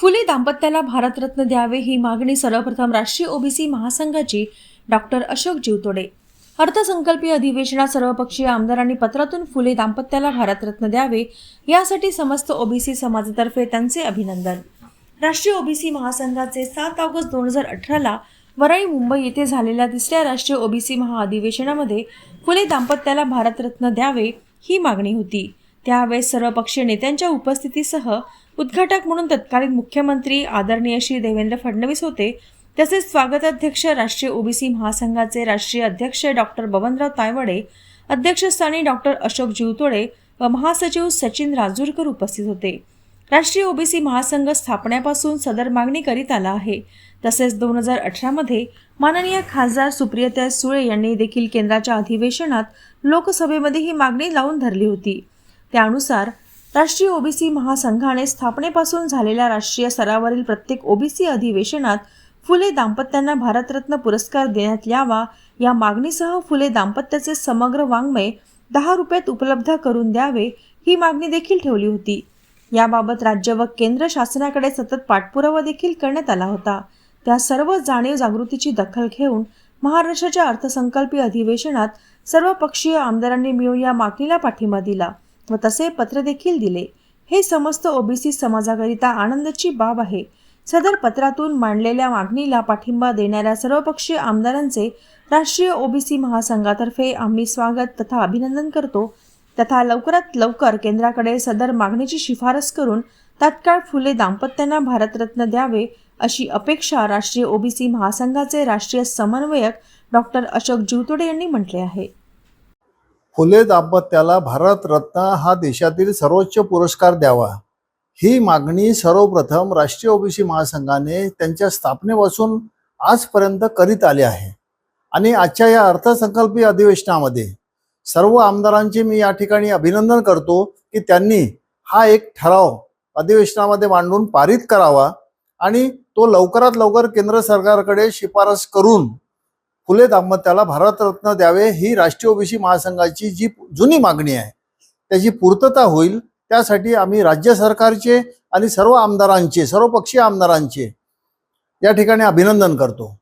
फुले दाम्पत्याला भारतरत्न द्यावे ही मागणी सर्वप्रथम राष्ट्रीय ओबीसी महासंघाची डॉक्टर अशोक जीवतोडे. अर्थसंकल्पीय अधिवेशनात सर्वपक्षीय आमदारांनी पत्रातून फुले दाम्पत्याला भारतरत्न द्यावे यासाठी समस्त ओबीसी समाजातर्फे त्यांचे अभिनंदन. राष्ट्रीय ओबीसी महासंघाचे सात ऑगस्ट दोन हजार अठराला वराई मुंबई येथे झालेल्या तिसऱ्या राष्ट्रीय ओबीसी महाअधिवेशनामध्ये फुले दाम्पत्याला भारतरत्न द्यावे ही मागणी होती. त्यावेळेस सर्वपक्षीय नेत्यांच्या उपस्थितीसह उद्घाटक म्हणून तत्कालीन मुख्यमंत्री आदरणीय श्री देवेंद्र फडणवीस होते. तसेच स्वागताध्यक्ष राष्ट्रीय ओबीसी महासंघाचे राष्ट्रीय अध्यक्ष डॉक्टर बबनराव तायवडे अध्यक्षस्थानी डॉक्टर अशोक जीवतोडे व महासचिव सचिन राजूरकर उपस्थित होते. राष्ट्रीय ओबीसी महासंघ स्थापण्यापासून सदर मागणी करीत आला आहे. तसेच दोन हजार अठरामध्ये माननीय खासदार सुप्रियता सुळे यांनी देखील केंद्राच्या अधिवेशनात लोकसभेमध्ये ही मागणी लावून धरली होती. त्यानुसार राष्ट्रीय ओबीसी महासंघाने स्थापनेपासून झालेल्या राष्ट्रीय स्तरावरील प्रत्येक ओबीसी अधिवेशनात फुले दाम्पत्यांना भारतरत्न पुरस्कार देण्यात यावा या मागणीसह फुले दाम्पत्याचे समग्र वाङ्मय दहा रुपयात उपलब्ध करून द्यावे ही मागणी देखील ठेवली होती. याबाबत राज्य व केंद्र शासनाकडे सतत पाठपुरावा देखील करण्यात आला होता. त्या सर्व जाणीव जागृतीची दखल घेऊन महाराष्ट्राच्या अर्थसंकल्पीय अधिवेशनात सर्व पक्षीय आमदारांनी मिळून या मागणीला पाठिंबा दिला. व तसे पत्र देखील दिले. हे समस्त ओबीसी समाजाकरिता आनंदाची बाब आहे. सदर पत्रातून मांडलेल्या मागणीला पाठिंबा देणाऱ्या सर्वपक्षीय आमदारांचे राष्ट्रीय ओबीसी महासंघातर्फे आम्ही स्वागत तथा अभिनंदन करतो. तथा लवकरात लवकर केंद्राकडे सदर मागणीची शिफारस करून तात्काळ फुले दाम्पत्यांना भारतरत्न द्यावे अशी अपेक्षा राष्ट्रीय ओबीसी महासंघाचे राष्ट्रीय समन्वयक डॉक्टर अशोक जीवतोडे यांनी म्हटले आहे. फुले दाम्पत्याला भारतरत्न हा देशातील सर्वोच्च पुरस्कार द्यावा. ही मागणी सर्वप्रथम राष्ट्रीय ओबीसी महासंघाने त्यांच्या स्थापनेपासून आजपर्यंत करीत आले आहे. आणि आजच्या या अर्थसंकल्पीय अधिवेशनामध्ये सर्व आमदारांचे मी या ठिकाणी अभिनंदन करतो की त्यांनी हा एक ठराव अधिवेशनामध्ये मांडून पारित करावा आणि तो लवकरात लवकर केंद्र सरकारकडे शिफारस करून फुले दाम्पत्याला भारतरत्न द्यावे ही राष्ट्रीय ओबीसी महासंघाची जी जुनी मागणी आहे त्याची पूर्तता होईल त्यासाठी आम्ही राज्य सरकारचे आणि सर्व आमदारांचे सर्व पक्षीय आमदारांचे या ठिकाणी अभिनंदन करतो.